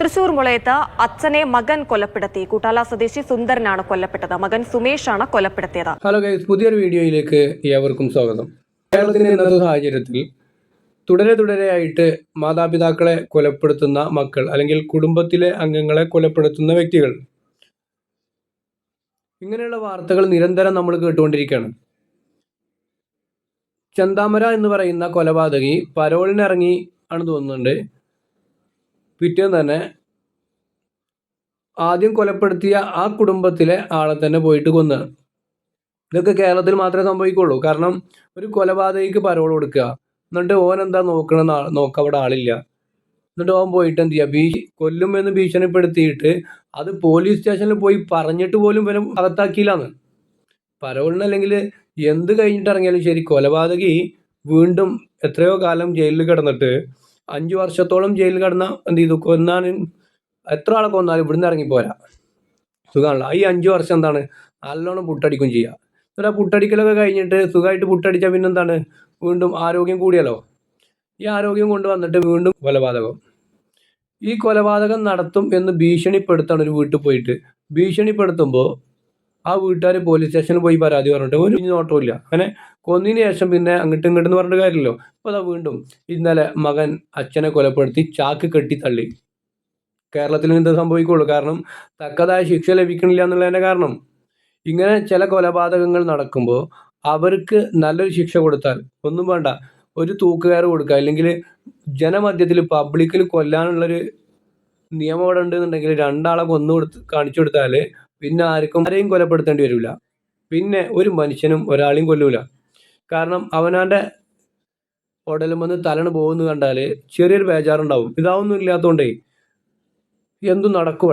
തൃശൂർ മുളയത്ത് അച്ഛനെ മകൻ കൊലപ്പെടുത്തി. കൂട്ടാല സ്വദേശി സുന്ദരനാണ് കൊല്ലപ്പെട്ടത്. മകൻ സുമേഷാണ് കൊലപ്പെടുത്തിയത്. ഹലോ ഗൈസ് പുതിയൊരു വീഡിയോയിലേക്ക് ഏവർക്കും സ്വാഗതം. കേരളത്തിന്റെ ഇന്നത്തെ സാഹചര്യത്തിൽ തുടരെ തുടരെയായിട്ട് മാതാപിതാക്കളെ കൊലപ്പെടുത്തുന്ന മക്കൾ അല്ലെങ്കിൽ കുടുംബത്തിലെ അംഗങ്ങളെ കൊലപ്പെടുത്തുന്ന വ്യക്തികൾ. ഇങ്ങനെയുള്ള വാർത്തകൾ നിരന്തരം നമ്മൾ കേട്ടുകൊണ്ടിരിക്കുകയാണ്. ചന്താമര എന്ന് പറയുന്ന കൊലപാതകി പരോളിനിറങ്ങി ആണ് തോന്നുന്നുണ്ട്. പിറ്റേന്ന് തന്നെ ആദ്യം കൊലപ്പെടുത്തിയ ആ കുടുംബത്തിലെ ആളെ തന്നെ പോയിട്ട് കൊന്നു. ഇതൊക്കെ കേരളത്തിൽ മാത്രമേ സംഭവിക്കുള്ളൂ. കാരണം ഒരു കൊലപാതകയ്ക്ക് പരോൾ കൊടുക്കുക. എന്നിട്ട് ഓൻ എന്താ നോക്കണമെന്ന് ആ- നോക്കാൻ അവിടെ ആളില്ല. എന്നിട്ട് ഓൻ പോയിട്ട് എന്ത് ചെയ്യുക? ഭീ കൊല്ലുമെന്ന് ഭീഷണിപ്പെടുത്തിയിട്ട് അത് പോലീസ് സ്റ്റേഷനിൽ പോയി പറഞ്ഞിട്ട് പോലും വരും അകത്താക്കിയില്ലാന്ന്. പരോളിനല്ലെങ്കിൽ എന്ത് കഴിഞ്ഞിട്ടിറങ്ങിയാലും ശരി കൊലപാതകി വീണ്ടും എത്രയോ കാലം ജയിലിൽ കിടന്നിട്ട് അഞ്ചു വർഷത്തോളം ജയിലിൽ കിടന്ന എന്ത് ചെയ്തു? കൊന്നാനും എത്ര ആളെ കൊന്നാലും ഇവിടുന്ന് ഇറങ്ങിപ്പോരാ സുഖമാണല്ലോ ഈ അഞ്ചു വർഷം എന്താണ്? നല്ലോണം പുട്ടടിക്കും ചെയ്യുക എന്നിട്ട് ആ പുട്ടടിക്കലൊക്കെ കഴിഞ്ഞിട്ട് സുഖമായിട്ട് പുട്ടടിച്ചാൽ പിന്നെ എന്താണ് വീണ്ടും ആരോഗ്യം കൂടിയല്ലോ ഈ ആരോഗ്യം കൊണ്ട് വന്നിട്ട് വീണ്ടും കൊലപാതകം. ഈ കൊലപാതകം നടത്തും എന്ന് ഭീഷണിപ്പെടുത്താണ് ഒരു വീട്ടിൽ പോയിട്ട്. ഭീഷണിപ്പെടുത്തുമ്പോൾ ആ വീട്ടുകാർ പോലീസ് സ്റ്റേഷനിൽ പോയി പരാതി പറഞ്ഞിട്ട് ഒരു നോട്ടവും ഇല്ല അങ്ങനെ കൊന്നതിന് ശേഷം പിന്നെ അങ്ങോട്ടും ഇങ്ങോട്ടും പറഞ്ഞിട്ട് കാര്യമല്ലോ അപ്പോൾ അതാ വീണ്ടും ഇന്നലെ മകൻ അച്ഛനെ കൊലപ്പെടുത്തി ചാക്ക് കെട്ടി തള്ളി. കേരളത്തിൽ എന്ത് സംഭവിക്കുള്ളൂ. കാരണം തക്കതായ ശിക്ഷ ലഭിക്കണില്ല എന്നുള്ളതിന്റെ കാരണം. ഇങ്ങനെ ചില കൊലപാതകങ്ങൾ നടക്കുമ്പോൾ അവർക്ക് നല്ലൊരു ശിക്ഷ കൊടുത്താൽ ഒന്നും വേണ്ട. ഒരു തൂക്കുകയർ കൊടുക്കുക. അല്ലെങ്കിൽ ജനമധ്യത്തിൽ പബ്ലിക്കിൽ കൊല്ലാനുള്ളൊരു നിയമം അവിടെ ഉണ്ടെന്നുണ്ടെങ്കിൽ രണ്ടാളെ കൊന്നു കൊടുത്ത് കാണിച്ചു കൊടുത്താൽ പിന്നെ ആർക്കും ആരെയും കൊലപ്പെടുത്തേണ്ടി വരില്ല പിന്നെ ഒരു മനുഷ്യനും ഒരാളെയും കൊല്ലൂല. കാരണം അവനാന്റെ ഉടലുമെന്ന് തലണ് പോകുന്നു കണ്ടാൽ ചെറിയൊരു ബേജാറുണ്ടാവും. ഇതാവൊന്നും ഇല്ലാത്തതുകൊണ്ടേ എന്തും നടക്കും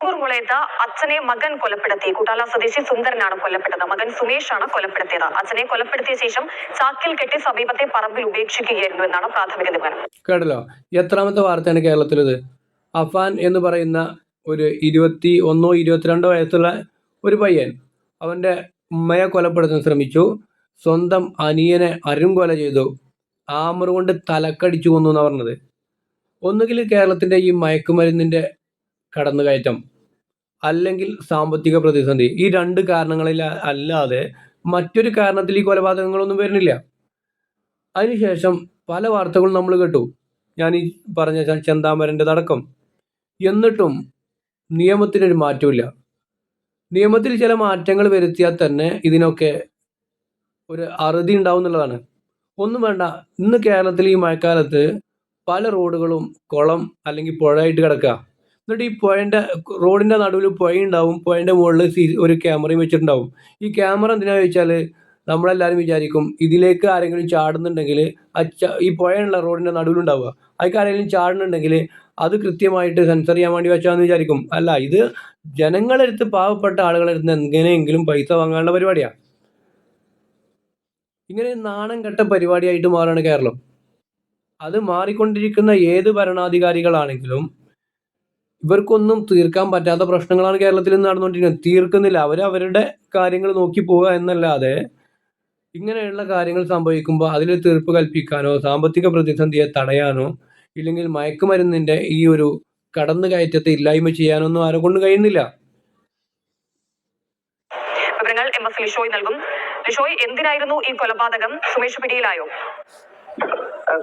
തൃശൂർ അച്ഛനെ മകൻ കൊലപ്പെടുത്തി. കൂട്ടാല സ്വദേശി സുന്ദരനാണ് കൊല്ലപ്പെട്ടത്. മകൻ സുമേഷ് ആണ് കൊലപ്പെടുത്തിയത്. അച്ഛനെ കൊലപ്പെടുത്തിയ ശേഷം ചാക്കിൽ കെട്ടി സമീപത്തെ പറമ്പിൽ ഉപേക്ഷിക്കുകയായിരുന്നു എന്നാണ് പ്രാഥമിക നിഗമനം. കേട്ടല്ലോ? എത്രാമത്തെ വാർത്തയാണ് കേരളത്തിലത് അഫാൻ എന്ന് പറയുന്ന ഒരു ഇരുപത്തി ഒന്നോ ഇരുപത്തിരണ്ടോ വയസ്സുള്ള ഒരു പയ്യൻ അവന്റെ ഉമ്മയെ കൊലപ്പെടുത്താൻ ശ്രമിച്ചു. സ്വന്തം അനിയനെ അരും കൊല ചെയ്തു. ആമർ കൊണ്ട് തലക്കടിച്ചു കൊന്നു എന്നാണ് പറഞ്ഞത്. ഒന്നുകിൽ കേരളത്തിന്റെ ഈ മയക്കുമരുന്നിന്റെ കടന്നുകയറ്റം അല്ലെങ്കിൽ സാമ്പത്തിക പ്രതിസന്ധി ഈ രണ്ട് കാരണങ്ങളിൽ അല്ലാതെ മറ്റൊരു കാരണത്തിൽ ഈ കൊലപാതകങ്ങളൊന്നും വരുന്നില്ല. അതിനുശേഷം പല വാർത്തകളും നമ്മൾ കേട്ടു. ഞാൻ ഈ പറഞ്ഞ ചെന്താമരന്റെ അടക്കം എന്നിട്ടും നിയമത്തിനൊരു മാറ്റമില്ല നിയമത്തിൽ ചില മാറ്റങ്ങൾ വരുത്തിയാൽ തന്നെ ഇതിനൊക്കെ ഒരു അറുതി ഉണ്ടാവും എന്നുള്ളതാണ്. ഒന്നും വേണ്ട. ഇന്ന് കേരളത്തിൽ ഈ മഴക്കാലത്ത് പല റോഡുകളും കുളം അല്ലെങ്കിൽ പുഴയായിട്ട് കിടക്കുക. എന്നിട്ട് ഈ പുഴന്റെ റോഡിന്റെ നടുവിൽ പുഴയുണ്ടാവും. പുഴന്റെ മുകളിൽ ഒരു ക്യാമറയും വെച്ചിട്ടുണ്ടാവും. ഈ ക്യാമറ എന്തിനാ ചോദിച്ചാൽ നമ്മളെല്ലാവരും വിചാരിക്കും ഇതിലേക്ക് ആരെങ്കിലും ചാടുന്നുണ്ടെങ്കിൽ ഈ പുഴയുള്ള റോഡിന്റെ നടുവിലുണ്ടാവുക. അതിലേക്ക് ആരെങ്കിലും ചാടുന്നുണ്ടെങ്കിൽ അത് കൃത്യമായിട്ട് സെൻസർ ചെയ്യാൻ വേണ്ടി വെച്ചാന്ന് വിചാരിക്കും. അല്ല ഇത് ജനങ്ങളെടുത്ത് പാവപ്പെട്ട ആളുകളെടുത്ത് എങ്ങനെയെങ്കിലും പൈസ വാങ്ങാനുള്ള പരിപാടിയാണ് ഇങ്ങനെ നാണം കെട്ട പരിപാടിയായിട്ട് മാറുകയാണ് കേരളം. അത് മാറിക്കൊണ്ടിരിക്കുന്ന ഏത് ഭരണാധികാരികളാണെങ്കിലും ഇവർക്കൊന്നും തീർക്കാൻ പറ്റാത്ത പ്രശ്നങ്ങളാണ് കേരളത്തിൽ നടന്നുകൊണ്ടിരിക്കുന്നത്. തീർക്കുന്നില്ല. അവർ അവരുടെ കാര്യങ്ങൾ നോക്കി പോവുക എന്നല്ലാതെ ഇങ്ങനെയുള്ള കാര്യങ്ങൾ സംഭവിക്കുമ്പോൾ അതിൽ തീർപ്പ് കൽപ്പിക്കാനോ സാമ്പത്തിക പ്രതിസന്ധിയെ തടയാനോ ഇല്ലെങ്കിൽ മയക്കുമരുന്നിന്റെ ഈ ഒരു കടന്നു കയറ്റത്തെ ഇല്ലായ്മ ചെയ്യാനോ ഒന്നും ആരെ കൊണ്ട് കഴിയുന്നില്ല. വിവരങ്ങൾ എം എസ് ലിഷോയ് നൽകും. ലിഷോയ് എന്തിനായിരുന്നു ഈ കൊലപാതകം? സുമേഷ് പിടിയിലായോ?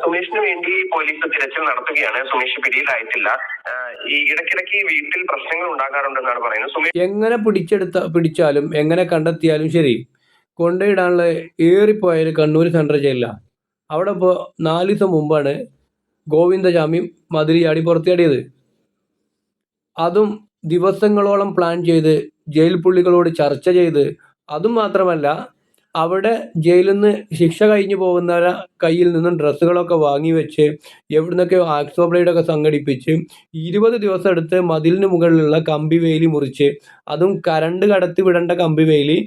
സുമേഷിന് വേണ്ടി പോലീസ് തിരച്ചിൽ നടത്തുകയാണ്. സുമേഷ് പിടിയിലായിട്ടില്ല. ഈ ഇടയ്ക്കിടയ്ക്ക് വീട്ടിൽ പ്രശ്നങ്ങൾ ഉണ്ടാകാറുണ്ടെന്നാണ് പറയുന്നത്. സുമേഷ് എങ്ങനെ പിടിച്ചെടുത്ത പിടിച്ചാലും എങ്ങനെ കണ്ടെത്തിയാലും ശരി. കൊണ്ടുപോയിടാനുള്ള ഏറിപ്പോയാൽ കണ്ണൂർ സെൻട്രൽ ജയിലിലാണ് അവിടെ ഇപ്പോൾ നാല് ദിവസം മുമ്പാണ് ഗോവിന്ദജാമി മധുരി ചാടി പുറത്തിയാടിയത് അതും ദിവസങ്ങളോളം പ്ലാൻ ചെയ്ത് ജയിൽ പുള്ളികളോട് ചർച്ച ചെയ്ത്. അതും മാത്രമല്ല അവിടെ ജയിലിൽ നിന്ന് ശിക്ഷ കഴിഞ്ഞു പോകുന്നവരെ കയ്യിൽ നിന്നും ഡ്രസ്സുകളൊക്കെ വാങ്ങി വെച്ച് എവിടുന്നൊക്കെ ആക്സോ ബ്ലേഡൊക്കെ സംഘടിപ്പിച്ച് ഇരുപത് ദിവസം എടുത്ത് മതിലിന് മുകളിലുള്ള കമ്പി വേലി മുറിച്ച് അതും കരണ്ട് കടത്തി വിടേണ്ട കമ്പി വേലി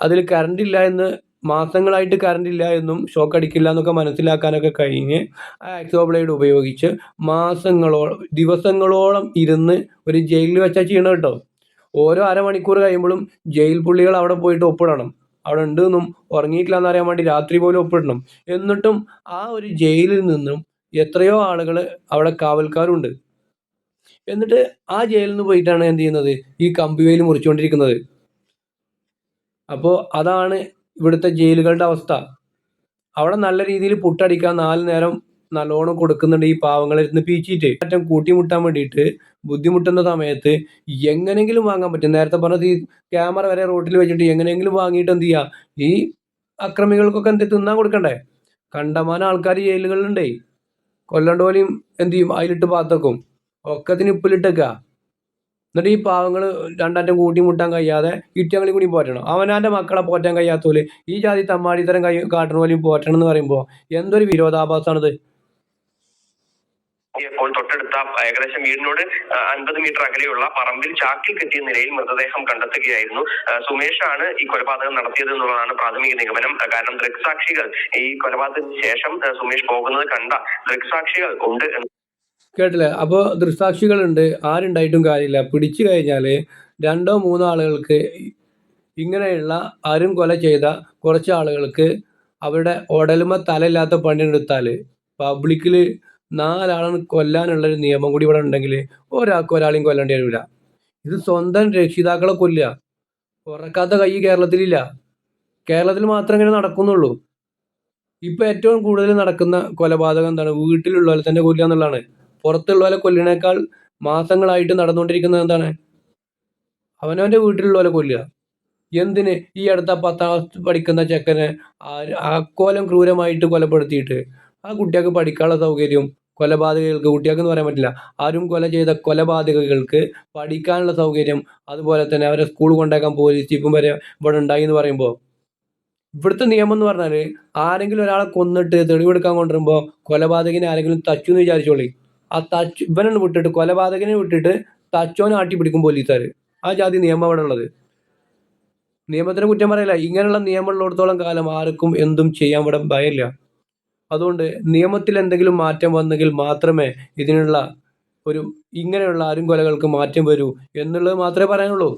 അതിൽ കറണ്ട് ഇല്ല എന്ന് മാസങ്ങളായിട്ട് കറണ്ട് ഇല്ല എന്നും ഷോക്ക് അടിക്കില്ല എന്നൊക്കെ മനസ്സിലാക്കാനൊക്കെ കഴിഞ്ഞ് ആ ആക്സോ ബ്ലേഡ് ഉപയോഗിച്ച് മാസങ്ങളോളം ദിവസങ്ങളോളം ഇരുന്ന് ഒരു ജയിലിൽ വെച്ചാൽ ചെയ്യണം കേട്ടോ ഓരോ അരമണിക്കൂർ കഴിയുമ്പോഴും ജയിൽ പുള്ളികൾ അവിടെ പോയിട്ട് ഒപ്പിടണം. അവിടെ ഉണ്ട് എന്നും ഉറങ്ങിയിട്ടില്ല എന്നറിയാൻ വേണ്ടി രാത്രി പോലും ഒപ്പിടണം. എന്നിട്ടും ആ ഒരു ജയിലിൽ നിന്നും എത്രയോ ആളുകൾ അവിടെ കാവൽക്കാരുണ്ട്. എന്നിട്ട് ആ ജയിലിൽ നിന്ന് പോയിട്ടാണ് എന്ത് ചെയ്യുന്നത്? ഈ കമ്പിവേലി മുറിച്ചുകൊണ്ടിരിക്കുന്നത് അപ്പോൾ അതാണ് ഇവിടുത്തെ ജയിലുകളുടെ അവസ്ഥ. അവിടെ നല്ല രീതിയിൽ പുട്ടടിക്കാൻ നാല് നേരം നല്ലോണം കൊടുക്കുന്നുണ്ട് ഈ പാവങ്ങളെ ഇരുന്ന് പീച്ചിട്ട് ഏറ്റവും കൂട്ടിമുട്ടാൻ വേണ്ടിയിട്ട് ബുദ്ധിമുട്ടുന്ന സമയത്ത് എങ്ങനെങ്കിലും വാങ്ങാൻ പറ്റും. നേരത്തെ പറഞ്ഞത് ഈ ക്യാമറ വരെ റോട്ടിൽ വെച്ചിട്ട് എങ്ങനെയെങ്കിലും വാങ്ങിയിട്ട് എന്ത് ചെയ്യുക ഈ അക്രമികൾക്കൊക്കെ എന്ത് തിന്നാൻ കൊടുക്കണ്ടേ? കണ്ടമാനം ആൾക്കാർ ജയിലുകളിലുണ്ടേ. കൊല്ലണ്ടോലെയും എന്ത് ചെയ്യും? അതിലിട്ട് പാത്തക്കും. ഒക്കത്തിന് ഉപ്പിലിട്ടേക്കുക എന്നിട്ട് ഈ പാവങ്ങൾ രണ്ടറ്റം കൂട്ടിമുട്ടാൻ കഴിയാതെ ഇറ്റങ്ങളിൽ കൂടി പോറ്റണം. അവനാന്റെ മക്കളെ പോറ്റാൻ കഴിയാത്തോൽ ഈ ജാതി തമ്മാടിത്തരം കൈ കാട്ടണ പോലെയും പോറ്റണം എന്ന് പറയുമ്പോൾ എന്തൊരു വിരോധാഭാസമാണിത്? ഇപ്പോൾ തൊട്ടടുത്ത ഏകദേശം വീടിനോട് അൻപത് മീറ്റർ അകലെയുള്ള പറമ്പിൽ ചാക്കിൽ കെട്ടിയ നിലയിൽ മൃതദേഹം കണ്ടെത്തുകയായിരുന്നു. സുമേഷാണ് ഈ കൊലപാതകം നടത്തിയത് എന്നുള്ളതാണ് പ്രാഥമിക നിഗമനം. കാരണം ദൃക്സാക്ഷികൾ ഈ കൊലപാതകത്തിന് ശേഷം സുമേഷ് പോകുന്നത് കണ്ട ദൃക്സാക്ഷികൾ ഉണ്ട് കേട്ടില്ലേ? അപ്പോൾ ദൃക്സാക്ഷികളുണ്ട്. ആരുണ്ടായിട്ടും കാര്യമില്ല. പിടിച്ചു കഴിഞ്ഞാൽ രണ്ടോ മൂന്നോ ആളുകൾക്ക് ഇങ്ങനെയുള്ള ആരും കൊല ചെയ്ത കുറച്ച് ആളുകൾക്ക് അവരുടെ ഉടലുമ തലയില്ലാത്ത പണിയെടുത്താൽ പബ്ലിക്കിൽ നാലാളെ കൊല്ലാനുള്ളൊരു നിയമം കൂടി ഇവിടെ ഉണ്ടെങ്കിൽ ഒരാൾക്ക് ഒരാളെയും കൊല്ലേണ്ടി വരില്ല ഇത് സ്വന്തം രക്ഷിതാക്കളെ കൊല്ലുക. ഉറക്കാത്ത കൈ കേരളത്തിലില്ല. കേരളത്തിൽ മാത്രം ഇങ്ങനെ നടക്കുന്നുള്ളൂ. ഇപ്പം ഏറ്റവും കൂടുതൽ നടക്കുന്ന കൊലപാതകം എന്താണ്? വീട്ടിലുള്ളവരെ തന്നെ കൊല്ലുക എന്നുള്ളതാണ്. പുറത്തുള്ളവരെ കൊല്ലിനേക്കാൾ മാസങ്ങളായിട്ട് നടന്നുകൊണ്ടിരിക്കുന്നത് എന്താണ്? അവനവന്റെ വീട്ടിലുള്ളവരെ കൊല്ലുക. എന്തിന് ഈ അടുത്ത പത്താം ക്ലാസ് പഠിക്കുന്ന ചെക്കനെ ആക്കോലം ക്രൂരമായിട്ട് കൊലപ്പെടുത്തിയിട്ട്? ആ കുട്ടികൾക്ക് പഠിക്കാനുള്ള സൗകര്യം കൊലപാതകങ്ങൾക്ക് കുട്ടികൾക്ക് എന്ന് പറയാൻ പറ്റില്ല. ആരും കൊല ചെയ്ത കൊലപാതകങ്ങൾക്ക് പഠിക്കാനുള്ള സൗകര്യം അതുപോലെ തന്നെ അവരെ സ്കൂൾ കൊണ്ടാക്കാൻ പോലീസ് ജീപ്പും വരെ ഇവിടെ ഉണ്ടായി എന്ന് പറയുമ്പോൾ. ഇവിടുത്തെ നിയമം എന്ന് പറഞ്ഞാൽ ആരെങ്കിലും ഒരാളെ കൊന്നിട്ട് തെളിവെടുക്കാൻ കൊണ്ടുവരുമ്പോൾ കൊലപാതകനെ ആരെങ്കിലും തച്ചു എന്ന് വിചാരിച്ചോളി. ആ തച്ച് ഇവനെ വിട്ടിട്ട് കൊലപാതകനെ വിട്ടിട്ട് തച്ചോനെ ആട്ടി പിടിക്കും പോലീസുകാർ ആ ജാതി നിയമം അവിടെ ഉള്ളത്. നിയമത്തിന് കുറ്റം പറയില്ല. ഇങ്ങനെയുള്ള നിയമമുള്ളിടത്തോളം കാലം ആർക്കും എന്തും ചെയ്യാൻ ഇവിടെ ഭയമില്ല. അതുകൊണ്ട് നിയമത്തിൽ എന്തെങ്കിലും മാറ്റം വന്നെങ്കിൽ മാത്രമേ ഇതിനുള്ള ഒരു ഇങ്ങനെയുള്ള ആരും കൊലകൾക്ക് മാറ്റം വരൂ എന്നുള്ളത് മാത്രമേ പറയാനുള്ളൂ.